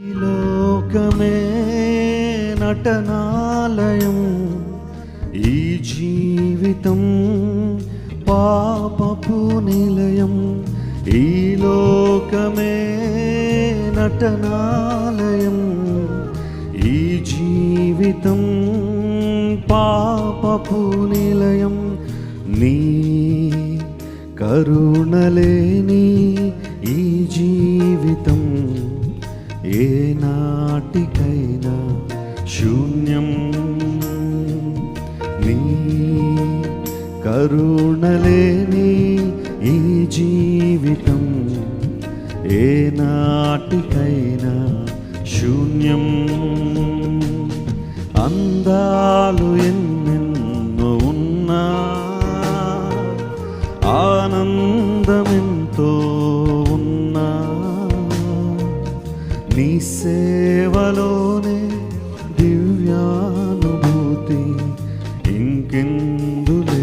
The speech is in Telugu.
ఈ లోకమే నటనాలయం. ఈ జీవితం పాపపు నిలయం. ఈ లోకమే నటనాలయం. ఈ జీవితం పాపపు నిలయం. నీ కరుణలేని ఏ నాటికైనా శూన్యం. నీ కరుణలేని ఈ జీవితం ఏ నాటికైనా శూన్యం. అందాలు ఎన్నెన్నో ఉన్నా ఆనందమెంతో నీ సేవలోనే దివ్యానుభూతి ఇంకెందులే?